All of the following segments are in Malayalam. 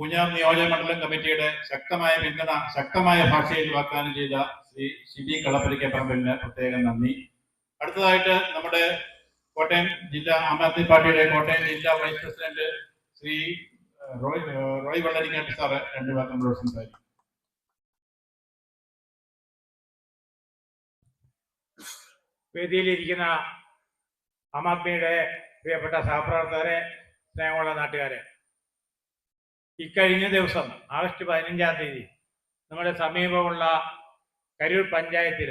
പൂഞ്ഞാർ നിയോജക മണ്ഡലം കമ്മിറ്റിയുടെ ശക്തമായ പിന്തുണ ശക്തമായ ഭാഷയിൽ വാഗ്ദാനം ചെയ്ത ശ്രീ ഷിബി കളപ്പലിക്കപ്പറമ്പലിന് പ്രത്യേകം നന്ദി. അടുത്തതായിട്ട് നമ്മുടെ കോട്ടയം ജില്ലാ ആം ആദ്മി പാർട്ടിയുടെ കോട്ടയം ജില്ലാ vice president Shri Roy Roy Vellaringattu sir രണ്ടു വാക്ക് നമ്മളോട് സംസാരിക്കും. വേദിയിലിരിക്കുന്ന ആം ആദ്മിയുടെ പ്രിയപ്പെട്ട സഹപ്രവർത്തകരെ സ്നേഹമുള്ള നാട്ടുകാരെ ഇക്കഴിഞ്ഞ ദിവസം ആഗസ്റ്റ് പതിനഞ്ചാം തീയതി നമ്മുടെ സമീപമുള്ള കരൂർ പഞ്ചായത്തിൽ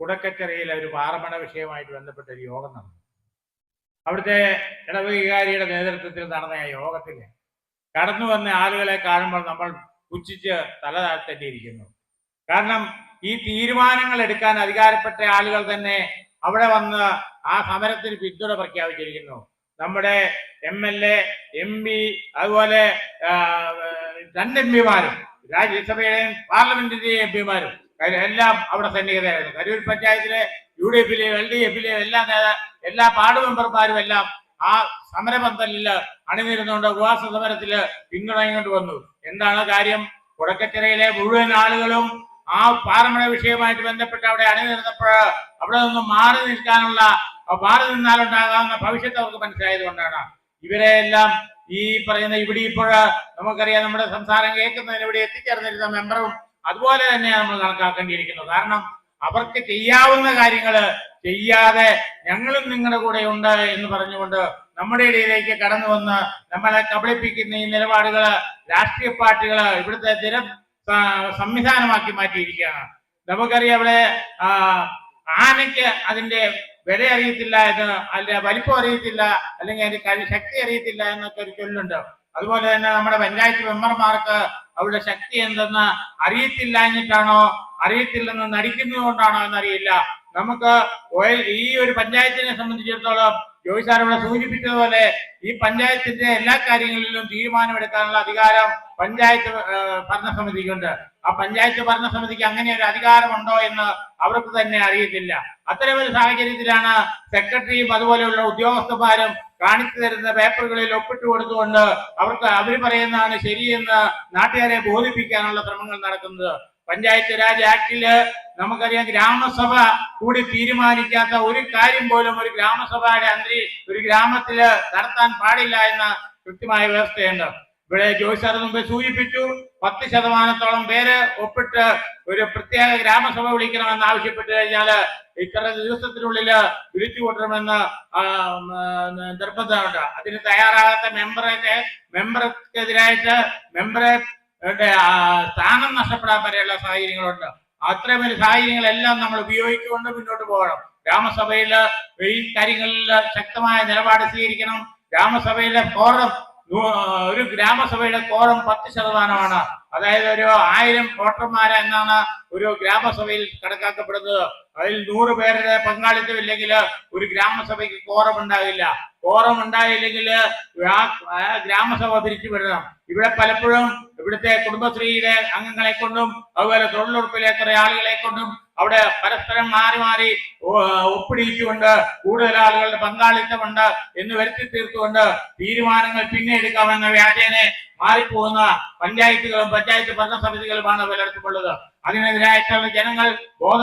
കുടക്കച്ചെറിയിലെ ഒരു പാറമണ വിഷയമായിട്ട് ബന്ധപ്പെട്ട ഒരു യോഗം നടന്നു. അവിടുത്തെ ഇടവകാരിയുടെ നേതൃത്വത്തിൽ നടന്ന ആ യോഗത്തിൽ കടന്നു വന്ന ആളുകളെ കാണുമ്പോൾ നമ്മൾ പുച്ഛിച്ച് തല താഴ്ത്തേണ്ടിയിരിക്കുന്നു. കാരണം ഈ തീരുമാനങ്ങൾ എടുക്കാൻ അധികാരപ്പെട്ട ആളുകൾ തന്നെ അവിടെ വന്ന് ആ സമരത്തിന് പിന്തുണ പ്രഖ്യാപിച്ചിരിക്കുന്നു. നമ്മുടെ M L A M P അതുപോലെ രണ്ട് എം പിമാരും രാജ്യസഭയുടെയും പാർലമെന്റിന്റെയും എം പിമാരും എല്ലാം അവിടെ സന്നിഹിതരായിരുന്നു. കരൂർ പഞ്ചായത്തിലെ യു ഡി എഫിലെയും എൽ ഡി എഫിലെയും എല്ലാ നേതാ എല്ലാ പാർട്ടി മെമ്പർമാരും എല്ലാം ആ സമരപന്തലിൽ അണിനിരുന്നുകൊണ്ട് ഉപവാസ സമരത്തിൽ പിന്തുണയുകൊണ്ട് വന്നു. എന്താണ് കാര്യം? കുടക്കച്ചിറയിലെ മുഴുവൻ ആളുകളും ആ പാറമഴ വിഷയവുമായിട്ട് ബന്ധപ്പെട്ട് അവിടെ അണിനിരുന്നപ്പോൾ അവിടെ നിന്ന് മാറി നിൽക്കാനുള്ള മാറി നിന്നാലുണ്ടാകാവുന്ന ഭവിഷ്യത്ത് അവർക്ക് മനസ്സിലായത് കൊണ്ടാണ് ഇവരെ എല്ലാം ഈ പറയുന്ന ഇവിടെ ഇപ്പോൾ നമുക്കറിയാം നമ്മുടെ സംസാരം കേൾക്കുന്നതിന് ഇവിടെ എത്തിച്ചേർന്നിരുന്ന മെമ്പറും അതുപോലെ തന്നെയാണ് നമ്മൾ കണക്കാക്കേണ്ടിയിരിക്കുന്നത്. കാരണം അവർക്ക് ചെയ്യാവുന്ന കാര്യങ്ങൾ ചെയ്യാതെ ഞങ്ങളും നിങ്ങളുടെ കൂടെ ഉണ്ട് എന്ന് പറഞ്ഞുകൊണ്ട് നമ്മുടെ ഇടയിലേക്ക് കടന്നു വന്ന് നമ്മളെ കബളിപ്പിക്കുന്ന ഈ നിലപാടുകൾ രാഷ്ട്രീയ പാർട്ടികൾ ഇവിടുത്തെ ദിന സംവിധാനമാക്കി മാറ്റിയിരിക്കുകയാണ്. നമുക്കറിയാം അവിടെ ആനയ്ക്ക് അതിന്റെ വില അറിയത്തില്ല എന്ന് അല്ല വലിപ്പം അറിയത്തില്ല അല്ലെങ്കിൽ അതിന്റെ കഴി ശക്തി അറിയത്തില്ല എന്നൊക്കെ ഒരു ചൊല്ലുണ്ട്. അതുപോലെ തന്നെ നമ്മുടെ പഞ്ചായത്ത് മെമ്പർമാർക്ക് അവരുടെ ശക്തി എന്തെന്ന് അറിയത്തില്ല എന്നിട്ടാണോ അറിയത്തില്ലെന്ന് നടിക്കുന്നതുകൊണ്ടാണോ എന്നറിയില്ല. നമുക്ക് ഈ ഒരു പഞ്ചായത്തിനെ സംബന്ധിച്ചിടത്തോളം ജോയി സാർ ഇവിടെ സൂചിപ്പിച്ചതുപോലെ ഈ പഞ്ചായത്തിന്റെ എല്ലാ കാര്യങ്ങളിലും തീരുമാനമെടുക്കാനുള്ള അധികാരം പഞ്ചായത്ത് ഭരണസമിതിക്ക് ഭരണസമിതിക്കുണ്ട്. ആ പഞ്ചായത്ത് ഭരണസമിതിക്ക് അങ്ങനെ ഒരു അധികാരമുണ്ടോ എന്ന് അവർക്ക് തന്നെ അറിയത്തില്ല. അത്തരമൊരു സാഹചര്യത്തിലാണ് സെക്രട്ടറിയും അതുപോലെയുള്ള ഉദ്യോഗസ്ഥന്മാരും കാണിച്ചു തരുന്ന പേപ്പറുകളിൽ ഒപ്പിട്ട് കൊടുത്തുകൊണ്ട് അവർക്ക് അവർ പറയുന്നതാണ് ശരിയെന്ന് നാട്ടുകാരെ ബോധിപ്പിക്കാനുള്ള ശ്രമങ്ങൾ നടക്കുന്നത്. പഞ്ചായത്ത് രാജ് ആക്ടിൽ നമുക്കറിയാം ഗ്രാമസഭ കൂടി തീരുമാനിക്കാത്ത ഒരു കാര്യം പോലും ഒരു ഗ്രാമസഭയുടെ അന്തരി ഒരു ഗ്രാമത്തിൽ നടത്താൻ പാടില്ല എന്ന കൃത്യമായ വ്യവസ്ഥയുണ്ട്. ഇവിടെ ജോയിസാർ മുമ്പ് സൂചിപ്പിച്ചു പത്ത് ശതമാനത്തോളം പേര് ഒപ്പിട്ട് ഒരു പ്രത്യേക ഗ്രാമസഭ വിളിക്കണമെന്ന് ആവശ്യപ്പെട്ട് കഴിഞ്ഞാൽ ഇത്ര ദിവസത്തിനുള്ളിൽ വിളിച്ചു കൂട്ടണമെന്ന് നിർബന്ധമുണ്ട്. അതിന് തയ്യാറാകാത്ത മെമ്പറെ മെമ്പർക്കെതിരായിട്ട് മെമ്പറെ സ്ഥാനം നഷ്ടപ്പെടാൻ വരെയുള്ള സാഹചര്യങ്ങളുണ്ട്. അത്തരമൊരു സാഹചര്യങ്ങളെല്ലാം നമ്മൾ ഉപയോഗിച്ചുകൊണ്ട് മുന്നോട്ട് പോകണം. ഗ്രാമസഭയിൽ ഈ കാര്യങ്ങളിൽ ശക്തമായ നിലപാട് സ്വീകരിക്കണം. ഗ്രാമസഭയിലെ നൂ- ഒരു ഗ്രാമസഭയുടെ കോറം പത്ത് ശതമാനമാണ്. അതായത് ഒരു ആയിരം വോട്ടർമാർ എന്നാണ് ഒരു ഗ്രാമസഭയിൽ കണക്കാക്കപ്പെടുന്നത്. അതിൽ നൂറ് പേരുടെ പങ്കാളിത്തം ഇല്ലെങ്കിൽ ഒരു ഗ്രാമസഭയ്ക്ക് കോറം ഉണ്ടാകില്ല കോറം ഉണ്ടായില്ലെങ്കിൽ ഗ്രാമസഭ പിരിച്ചുവിടണം ഇവിടെ പലപ്പോഴും ഇവിടുത്തെ കുടുംബശ്രീയിലെ അംഗങ്ങളെ കൊണ്ടും അതുപോലെ തൊഴിലുറപ്പിലെ കുറെ ആളുകളെ കൊണ്ടും അവിടെ പരസ്പരം മാറി മാറി ഒപ്പിടിയിച്ചുകൊണ്ട് കൂടുതൽ ആളുകളുടെ പങ്കാളിത്തമുണ്ട് എന്ന് വരുത്തി തീർത്തുകൊണ്ട് തീരുമാനങ്ങൾ പിന്നെ എടുക്കാമെന്ന വ്യാജേനെ മാറിപ്പോകുന്ന പഞ്ചായത്തുകളും പഞ്ചായത്ത് ഭരണസമിതികളുമാണ് പലയിടത്തുമുള്ളത് അതിനെതിരായിട്ടുള്ള ജനങ്ങൾ ബോധ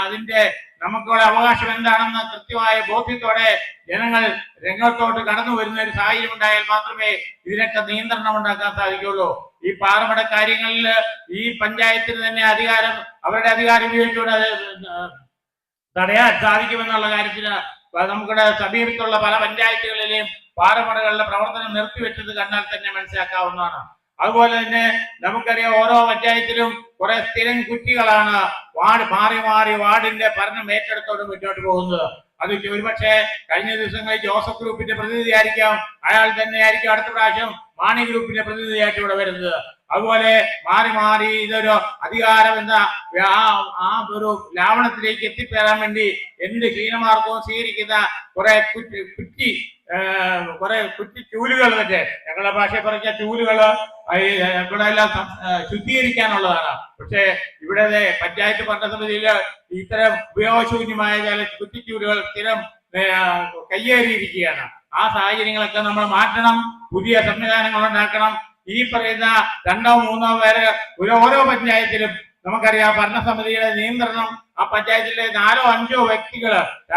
അതിന്റെ നമുക്കുള്ള അവകാശം എന്താണെന്ന കൃത്യമായ ബോധ്യത്തോടെ ജനങ്ങൾ രംഗത്തോട്ട് കടന്നു വരുന്ന ഒരു സാഹചര്യം ഉണ്ടായാൽ മാത്രമേ ഇതിനൊക്കെ നിയന്ത്രണം ഉണ്ടാക്കാൻ സാധിക്കുള്ളൂ ഈ പാറമട കാര്യങ്ങളിൽ ഈ പഞ്ചായത്തിന് തന്നെ അധികാരം അവരുടെ അധികാരം ഉപയോഗിച്ചുകൊണ്ട് തടയാൻ സാധിക്കുമെന്നുള്ള കാര്യത്തിൽ നമുക്കിവിടെ സമീപത്തുള്ള പല പഞ്ചായത്തുകളിലെയും പാറമടകളുടെ പ്രവർത്തനം നിർത്തിവെച്ചത് കണ്ടാൽ തന്നെ മനസ്സിലാക്കാവുന്നതാണ്. അതുപോലെ തന്നെ നമുക്കറിയാം ഓരോ പഞ്ചായത്തിലും കുറെ സ്ഥിരം കുറ്റികളാണ് വാർഡ് മാറി മാറി വാർഡിന്റെ ഭരണം ഏറ്റെടുത്തോട് മുന്നോട്ട് പോകുന്നത്. അത് ഒരുപക്ഷെ കഴിഞ്ഞ ദിവസങ്ങളിൽ ജോസഫ് ഗ്രൂപ്പിന്റെ പ്രതിനിധിയായിരിക്കാം. അയാൾ തന്നെയായിരിക്കും അടുത്ത പ്രാവശ്യം മാണി ഗ്രൂപ്പിന്റെ പ്രതിനിധിയായിട്ട് ഇവിടെ വരുന്നത്. അതുപോലെ മാറി മാറി ഇതൊരു അധികാരം എന്ന ആ- ഒരു ലാവണത്തിലേക്ക് എത്തിച്ചേരാൻ വേണ്ടി എന്ത് ഹീനമാർഗവും സ്വീകരിക്കുന്ന കുറെ കുറ്റി കുറ്റി കുറെ കുറ്റി ചൂലുകൾ മറ്റേ ഞങ്ങളുടെ ഭാഷയെ പറഞ്ഞ ചൂലുകൾ ഈ, ഇവിടെ എല്ലാം ശുദ്ധീകരിക്കാനുള്ളതാണ്. പക്ഷേ ഇവിടെ പഞ്ചായത്ത് ഭരണസമിതിയിൽ ഇത്തരം ഉപയോഗശൂന്യമായ ചില കുറ്റിച്ചൂലുകൾ സ്ഥിരം കയ്യേറിയിരിക്കുകയാണ്. ആ സാഹചര്യങ്ങളൊക്കെ നമ്മൾ മാറ്റണം പുതിയ സംവിധാനങ്ങൾ ഉണ്ടാക്കണം ഈ പറയുന്ന രണ്ടോ മൂന്നോ പേര് ഒരു ഓരോ പഞ്ചായത്തിലും നമുക്കറിയാം ഭരണസമിതിയുടെ നിയന്ത്രണം ആ പഞ്ചായത്തിലെ നാലോ അഞ്ചോ വ്യക്തികൾ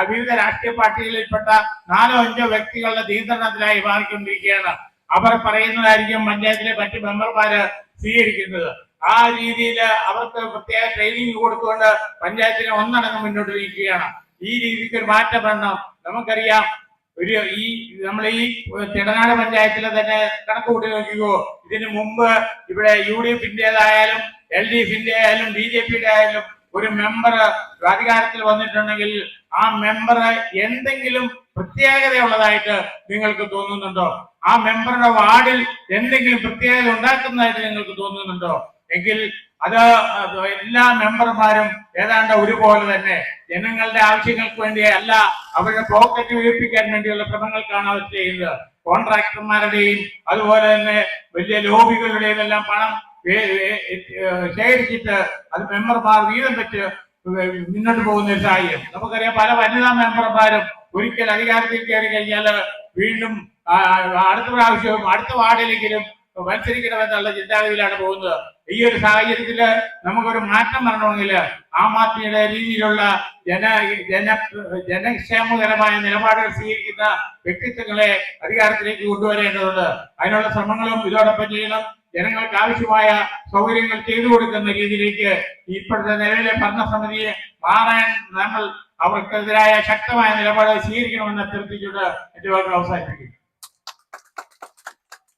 വിവിധ രാഷ്ട്രീയ പാർട്ടികളിൽപ്പെട്ട നാലോ അഞ്ചോ വ്യക്തികളുടെ നിയന്ത്രണത്തിലായി മാറിക്കൊണ്ടിരിക്കുകയാണ്. അവർ പറയുന്നതായിരിക്കും പഞ്ചായത്തിലെ മറ്റ് മെമ്പർമാര് സ്വീകരിക്കുന്നത്. ആ രീതിയിൽ അവർക്ക് പ്രത്യേക ട്രെയിനിങ് കൊടുത്തുകൊണ്ട് പഞ്ചായത്തിനെ ഒന്നടങ്കം മുന്നോട്ട് നീക്കുകയാണ്. ഈ രീതിക്ക് ഒരു മാറ്റം വേണം നമുക്കറിയാം ഒരു ഈ നമ്മൾ ഈ തിടനാട് പഞ്ചായത്തിലെ തന്നെ കണക്ക് കൂട്ടി നോക്കിക്കോ. ഇതിനു മുമ്പ് ഇവിടെ യു ഡി എഫിന്റേതായാലും എൽ ഡി എഫിന്റെ ആയാലും ബി ജെ പിയുടെ ആയാലും ഒരു മെമ്പർ അധികാരത്തിൽ വന്നിട്ടുണ്ടെങ്കിൽ ആ മെമ്പർ എന്തെങ്കിലും പ്രത്യേകതയുള്ളതായിട്ട് നിങ്ങൾക്ക് തോന്നുന്നുണ്ടോ? ആ മെമ്പറുടെ വാർഡിൽ എന്തെങ്കിലും പ്രത്യേകത ഉണ്ടാക്കുന്നതായിട്ട് നിങ്ങൾക്ക് തോന്നുന്നുണ്ടോ? എങ്കിൽ അത് എല്ലാ മെമ്പർമാരും ഏതാണ്ട് ഒരുപോലെ തന്നെ ജനങ്ങളുടെ ആവശ്യങ്ങൾക്ക് വേണ്ടിയല്ല അവരുടെ പോക്കറ്റ് വീർപ്പിക്കാൻ വേണ്ടിയുള്ള ശ്രമങ്ങൾക്കാണ് അവർ ചെയ്യുന്നത്. കോൺട്രാക്ടർമാരുടെയും അതുപോലെ തന്നെ വലിയ ലോബികളുടെയും എല്ലാം പണം ശേഖരിച്ചിട്ട് അത് മെമ്പർമാർ വീതം വെച്ച് മുന്നോട്ട് പോകുന്ന ഒരു സാഹചര്യം. നമുക്കറിയാം പല വനിതാ മെമ്പർമാരും ഒരിക്കൽ അധികാരത്തിൽ കയറി കഴിഞ്ഞാൽ വീണ്ടും അടുത്ത പ്രാവശ്യവും അടുത്ത വാർഡിലെങ്കിലും മത്സരിക്കണമെന്നുള്ള ചിന്താഗതിയിലാണ് പോകുന്നത്. ഈ ഒരു സാഹചര്യത്തിൽ നമുക്കൊരു മാറ്റം വരണമെങ്കിൽ ആം ആദ്മിയുടെ രീതിയിലുള്ള ജന ജന ജനക്ഷേമകരമായ നിലപാടുകൾ സ്വീകരിക്കുന്ന വ്യക്തിത്വങ്ങളെ അധികാരത്തിലേക്ക് കൊണ്ടുവരേണ്ടതുണ്ട്. അതിനുള്ള ശ്രമങ്ങളും ഇതോടൊപ്പം ചെയ്യണം. ജനങ്ങൾക്ക് ആവശ്യമായ സൗകര്യങ്ങൾ ചെയ്തു കൊടുക്കുന്ന രീതിയിലേക്ക് ഇപ്പോഴത്തെ നിലവിലെ ഭരണസമിതിയെ മാറാൻ നമ്മൾ അവർക്കെതിരായ ശക്തമായ നിലപാട് സ്വീകരിക്കണമെന്ന് അഭ്യർത്ഥിച്ചുകൊണ്ട് എന്റെ വാക്കുകൾ അവസാനിപ്പിക്കും